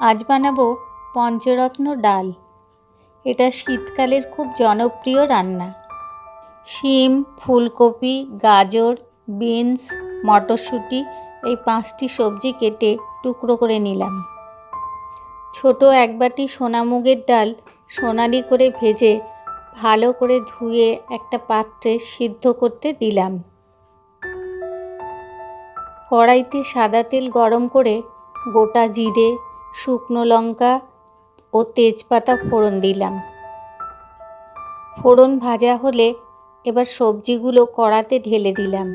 আজ বানাবো পঞ্চরত্ন ডাল। এটা শীতকালের খুব জনপ্রিয় রান্না। শিম, ফুলকপি, গাজর, বিনস, মটরশুঁটি এই পাঁচটি সবজি কেটে টুকরো করে নিলাম। ছোট এক বাটি সোনা মুগের ডাল সোনালি করে ভেজে ভালো করে ধুয়ে একটা পাত্রে সিদ্ধ করতে দিলাম। কড়াইতে সাদা তেল গরম করে গোটা জিরে শুকনো লঙ্কা ও তেজপাতা ফোড়ন দিলাম। ফোড়ন ভাজা হলে এবার সবজিগুলো কড়াতে ঢেলে দিলাম।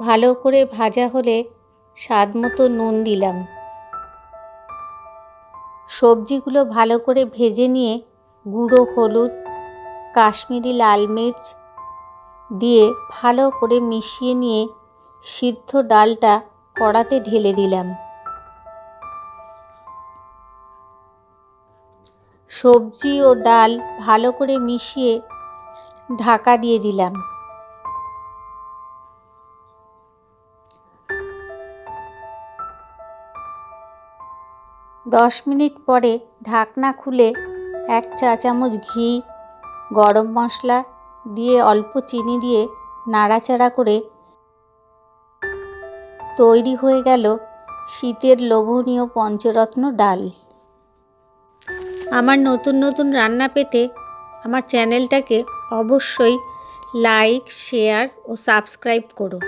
ভালো করে ভাজা হলে স্বাদ মতো নুন দিলাম। সবজিগুলো ভালো করে ভেজে নিয়ে গুঁড়ো হলুদ, কাশ্মীরি লাল মির্চ দিয়ে ভালো করে মিশিয়ে নিয়ে সিদ্ধ ডালটা কড়াতে ঢেলে দিলাম। সবজি ও ডাল ভালো করে মিশিয়ে ঢাকা দিয়ে দিলাম। দশ মিনিট পরে ঢাকনা খুলে এক চা চামচ ঘি, গরম মশলা দিয়ে অল্প চিনি দিয়ে নাড়াচাড়া করে তৈরি হয়ে গেল শীতের লোভনীয় পঞ্চরত্ন ডাল। আমার নতুন নতুন রান্না পেতে আমার চ্যানেলটাকে অবশ্যই লাইক, শেয়ার ও সাবস্ক্রাইব করো।